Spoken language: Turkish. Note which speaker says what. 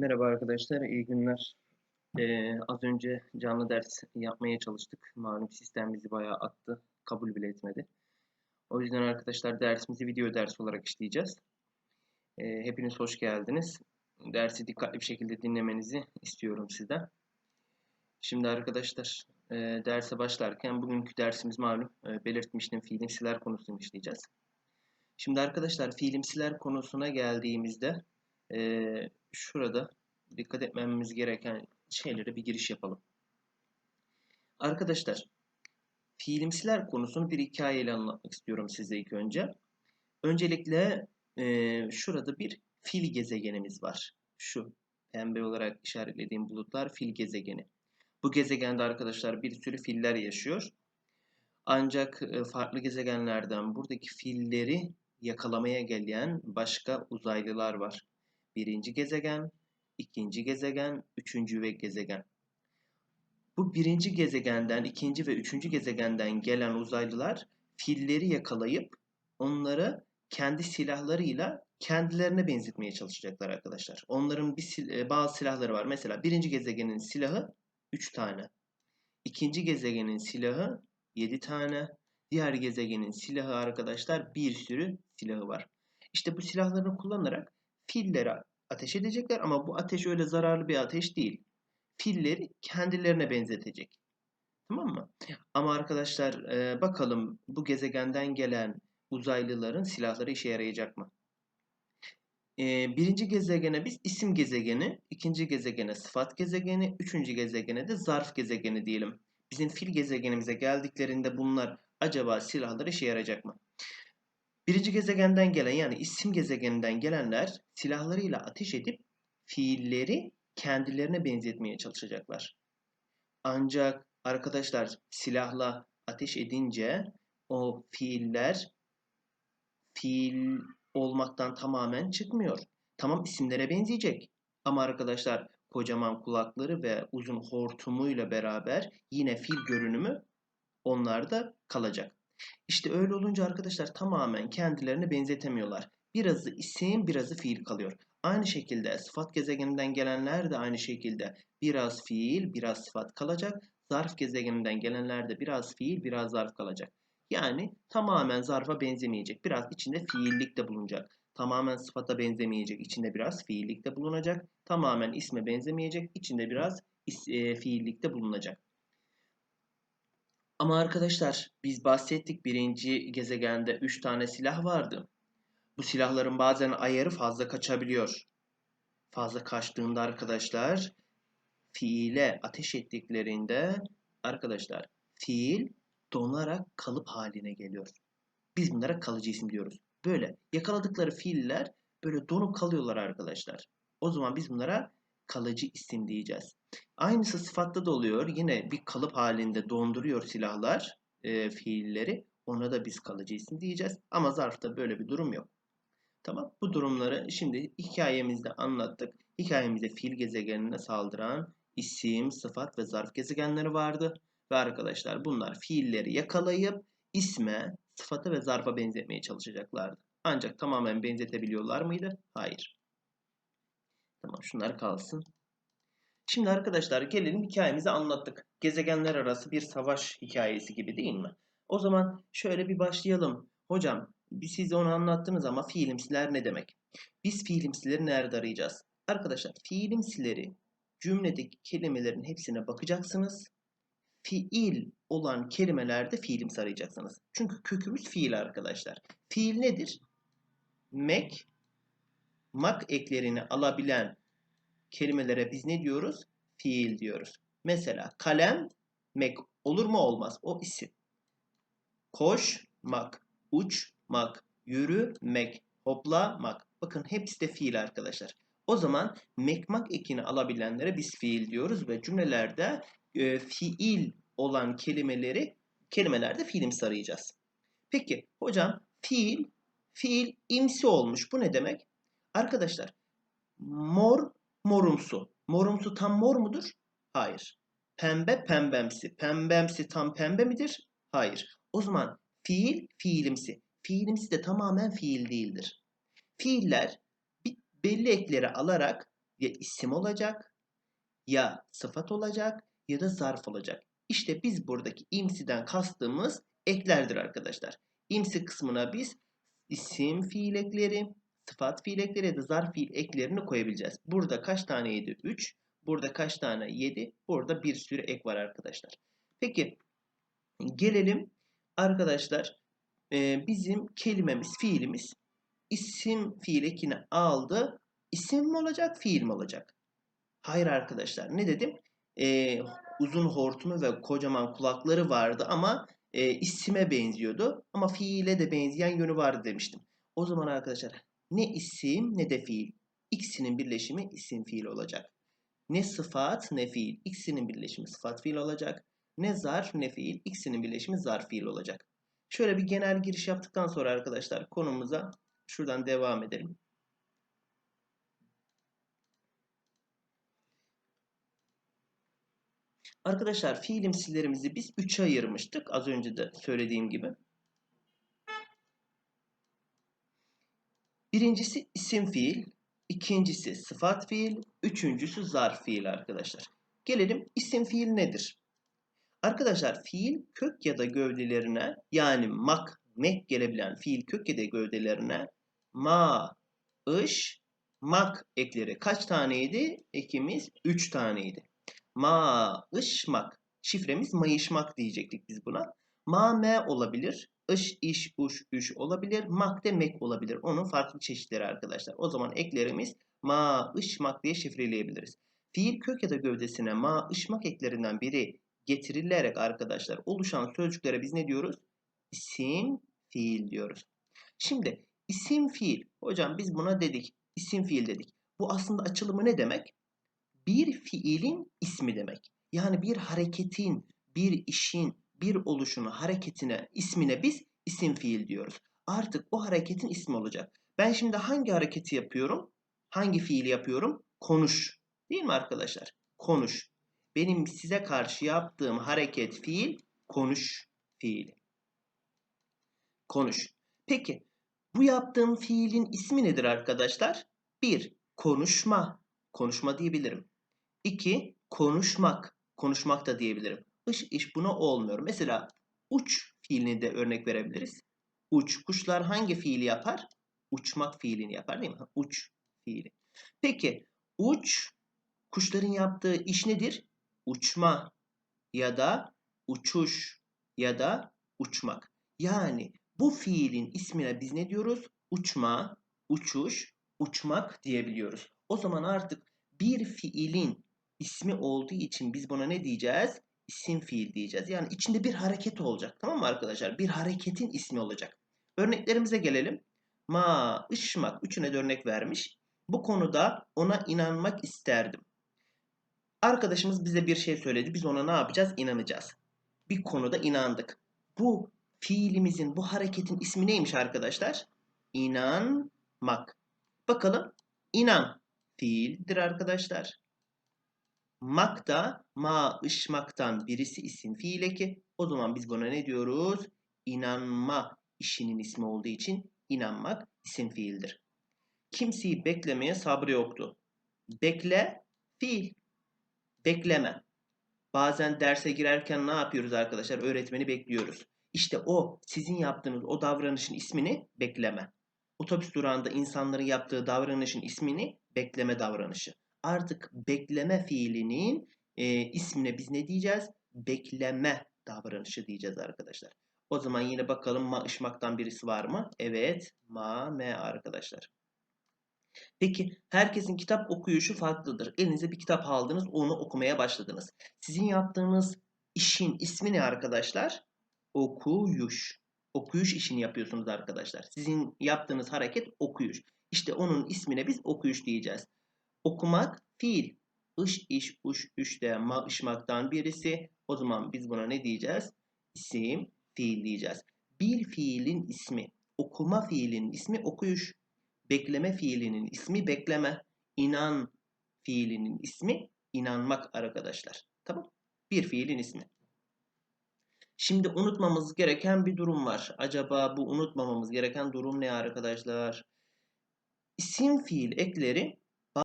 Speaker 1: Merhaba arkadaşlar, iyi günler. Ee, az önce canlı ders yapmaya çalıştık. Malum sistem bizi bayağı attı, kabul bile etmedi. O yüzden arkadaşlar dersimizi video ders olarak işleyeceğiz. Ee, hepiniz hoş geldiniz. Dersi dikkatli bir şekilde dinlemenizi istiyorum sizden. Şimdi arkadaşlar e, derse başlarken bugünkü dersimiz malum e, belirtmiştim fiilimsiler konusunu işleyeceğiz. Şimdi arkadaşlar fiilimsiler konusuna geldiğimizde e, şurada dikkat etmemiz gereken şeylere bir giriş yapalım. Arkadaşlar, fiilimsiler konusunu bir hikayeyle anlatmak istiyorum size ilk önce. Öncelikle e, şurada bir fil gezegenimiz var. Şu pembe olarak işaretlediğim bulutlar fil gezegeni. Bu gezegende arkadaşlar bir sürü filler yaşıyor. Ancak e, farklı gezegenlerden buradaki filleri yakalamaya gelen başka uzaylılar var. Birinci gezegen, ikinci gezegen, üçüncü ve gezegen. Bu birinci gezegenden, ikinci ve üçüncü gezegenden gelen uzaylılar filleri yakalayıp onları kendi silahlarıyla kendilerine benzetmeye çalışacaklar arkadaşlar. Onların bir sil e, bazı silahları var. Mesela birinci gezegenin silahı 3 tane. İkinci gezegenin silahı 7 tane. Diğer gezegenin silahı arkadaşlar bir sürü silahı var. İşte bu silahlarını kullanarak fillere ateş edecekler ama bu ateş öyle zararlı bir ateş değil. Filleri kendilerine benzetecek. Tamam mı? Ama arkadaşlar e, bakalım bu gezegenden gelen uzaylıların silahları işe yarayacak mı? E, birinci gezegene biz isim gezegeni, ikinci gezegene sıfat gezegeni, üçüncü gezegene de zarf gezegeni diyelim. Bizim fil gezegenimize geldiklerinde bunlar acaba silahları işe yarayacak mı? Birinci gezegenden gelen yani isim gezegeninden gelenler silahlarıyla ateş edip fiilleri kendilerine benzetmeye çalışacaklar. Ancak arkadaşlar silahla ateş edince o fiiller fiil olmaktan tamamen çıkmıyor. Tamam isimlere benzeyecek. Ama arkadaşlar kocaman kulakları ve uzun hortumuyla beraber yine fil görünümü onlarda kalacak. İşte öyle olunca arkadaşlar tamamen kendilerini benzetemiyorlar. Birazı isim, birazı fiil kalıyor. Aynı şekilde sıfat gezegeninden gelenler de aynı şekilde biraz fiil, biraz sıfat kalacak. Zarf gezegeninden gelenler de biraz fiil, biraz zarf kalacak. Yani tamamen zarfa benzemeyecek. Biraz içinde fiillik de bulunacak. Tamamen sıfata benzemeyecek. içinde biraz fiillik de bulunacak. Tamamen isme benzemeyecek. içinde biraz e, fiillik de bulunacak. Ama arkadaşlar biz bahsettik birinci gezegende 3 tane silah vardı. Bu silahların bazen ayarı fazla kaçabiliyor. Fazla kaçtığında arkadaşlar fiile ateş ettiklerinde arkadaşlar fiil donarak kalıp haline geliyor. Biz bunlara kalıcı isim diyoruz. Böyle yakaladıkları fiiller böyle donup kalıyorlar arkadaşlar. O zaman biz bunlara kalıcı isim diyeceğiz. Aynısı sıfatta da oluyor. Yine bir kalıp halinde donduruyor silahlar e, fiilleri. Ona da biz kalıcı isim diyeceğiz. Ama zarfta böyle bir durum yok. Tamam. Bu durumları şimdi hikayemizde anlattık. Hikayemizde fiil gezegenine saldıran isim, sıfat ve zarf gezegenleri vardı. Ve arkadaşlar bunlar fiilleri yakalayıp isme, sıfata ve zarfa benzetmeye çalışacaklardı. Ancak tamamen benzetebiliyorlar mıydı? Hayır. Tamam şunlar kalsın. Şimdi arkadaşlar gelelim hikayemizi anlattık. Gezegenler arası bir savaş hikayesi gibi değil mi? O zaman şöyle bir başlayalım. Hocam size onu anlattınız ama fiilimsiler ne demek? Biz fiilimsileri nerede arayacağız? Arkadaşlar fiilimsileri cümledeki kelimelerin hepsine bakacaksınız. Fiil olan kelimelerde fiilimsi arayacaksınız. Çünkü kökümüz fiil arkadaşlar. Fiil nedir? Mek, mak eklerini alabilen kelimelere biz ne diyoruz? Fiil diyoruz. Mesela kalem, mek olur mu olmaz? O isim. Koşmak, uçmak, yürümek, hoplamak. Bakın hepsi de fiil arkadaşlar. O zaman mekmak ekini alabilenlere biz fiil diyoruz ve cümlelerde e, fiil olan kelimeleri kelimelerde fiilimsi arayacağız. Peki hocam fiil fiil imsi olmuş. Bu ne demek? Arkadaşlar mor morumsu. Morumsu tam mor mudur? Hayır. Pembe pembemsi. Pembemsi tam pembe midir? Hayır. O zaman fiil fiilimsi. Fiilimsi de tamamen fiil değildir. Fiiller belli ekleri alarak ya isim olacak, ya sıfat olacak ya da zarf olacak. İşte biz buradaki imsiden kastığımız eklerdir arkadaşlar. İmsi kısmına biz isim fiil ekleri, sıfat fiil ekleri ya da zarf fiil eklerini koyabileceğiz. Burada kaç taneydi? 3. Burada kaç tane? 7. Burada bir sürü ek var arkadaşlar. Peki gelelim arkadaşlar e, bizim kelimemiz, fiilimiz isim fiil ekini aldı. İsim mi olacak, fiil mi olacak? Hayır arkadaşlar. Ne dedim? Ee, uzun hortumu ve kocaman kulakları vardı ama e, isime benziyordu. Ama fiile de benzeyen yönü vardı demiştim. O zaman arkadaşlar ne isim ne de fiil. İkisinin birleşimi isim fiil olacak. Ne sıfat ne fiil. İkisinin birleşimi sıfat fiil olacak. Ne zarf ne fiil. İkisinin birleşimi zarf fiil olacak. Şöyle bir genel giriş yaptıktan sonra arkadaşlar konumuza şuradan devam edelim. Arkadaşlar fiilimsilerimizi biz 3'e ayırmıştık. Az önce de söylediğim gibi. Birincisi isim fiil, ikincisi sıfat fiil, üçüncüsü zarf fiil arkadaşlar. Gelelim isim fiil nedir? Arkadaşlar fiil kök ya da gövdelerine yani mak, mek gelebilen fiil kök ya da gövdelerine ma, ış, mak ekleri kaç taneydi? Ekimiz 3 taneydi. Ma, ış, mak. Şifremiz mayışmak diyecektik biz buna. Ma, me olabilir. Iş, iş, uş, üş olabilir. Mak demek olabilir. Onun farklı çeşitleri arkadaşlar. O zaman eklerimiz ma, ış, mak diye şifreleyebiliriz. Fiil kök ya da gövdesine ma, ış, mak eklerinden biri getirilerek arkadaşlar oluşan sözcüklere biz ne diyoruz? İsim, fiil diyoruz. Şimdi isim fiil. Hocam biz buna dedik. İsim fiil dedik. Bu aslında açılımı ne demek? Bir fiilin ismi demek. Yani bir hareketin, bir işin, bir oluşunu, hareketine, ismine biz isim fiil diyoruz. Artık o hareketin ismi olacak. Ben şimdi hangi hareketi yapıyorum? Hangi fiili yapıyorum? Konuş. Değil mi arkadaşlar? Konuş. Benim size karşı yaptığım hareket fiil konuş fiili. Konuş. Peki bu yaptığım fiilin ismi nedir arkadaşlar? 1. Konuşma. Konuşma diyebilirim. 2. Konuşmak. Konuşmak da diyebilirim. Iş iş buna olmuyor. Mesela uç fiilini de örnek verebiliriz. Uç. Kuşlar hangi fiili yapar? Uçmak fiilini yapar değil mi? Uç fiili. Peki uç kuşların yaptığı iş nedir? Uçma ya da uçuş ya da uçmak. Yani bu fiilin ismine biz ne diyoruz? Uçma, uçuş, uçmak diyebiliyoruz. O zaman artık bir fiilin ismi olduğu için biz buna ne diyeceğiz? İsim fiil diyeceğiz. Yani içinde bir hareket olacak. Tamam mı arkadaşlar? Bir hareketin ismi olacak. Örneklerimize gelelim. Ma, ışmak. Üçüne de örnek vermiş. Bu konuda ona inanmak isterdim. Arkadaşımız bize bir şey söyledi. Biz ona ne yapacağız? İnanacağız. Bir konuda inandık. Bu fiilimizin, bu hareketin ismi neymiş arkadaşlar? İnanmak. Bakalım. İnan fiildir arkadaşlar. Mak da ma ışmaktan birisi isim fiil eki. O zaman biz buna ne diyoruz? İnanma işinin ismi olduğu için inanmak isim fiildir. Kimseyi beklemeye sabrı yoktu. Bekle fiil. Bekleme. Bazen derse girerken ne yapıyoruz arkadaşlar? Öğretmeni bekliyoruz. İşte o sizin yaptığınız o davranışın ismini bekleme. Otobüs durağında insanların yaptığı davranışın ismini bekleme davranışı. Artık bekleme fiilinin e, ismine biz ne diyeceğiz? Bekleme davranışı diyeceğiz arkadaşlar. O zaman yine bakalım ma ışmaktan birisi var mı? Evet, ma, me arkadaşlar. Peki herkesin kitap okuyuşu farklıdır. Elinize bir kitap aldınız, onu okumaya başladınız. Sizin yaptığınız işin ismi ne arkadaşlar? Okuyuş. Okuyuş işini yapıyorsunuz arkadaşlar. Sizin yaptığınız hareket okuyuş. İşte onun ismine biz okuyuş diyeceğiz. Okumak fiil. Iş, iş, uş, üş de ma, birisi. O zaman biz buna ne diyeceğiz? İsim, fiil diyeceğiz. Bir fiilin ismi, okuma fiilinin ismi okuyuş. Bekleme fiilinin ismi bekleme. İnan fiilinin ismi inanmak arkadaşlar. Tamam? Bir fiilin ismi. Şimdi unutmamız gereken bir durum var. Acaba bu unutmamamız gereken durum ne arkadaşlar? İsim fiil ekleri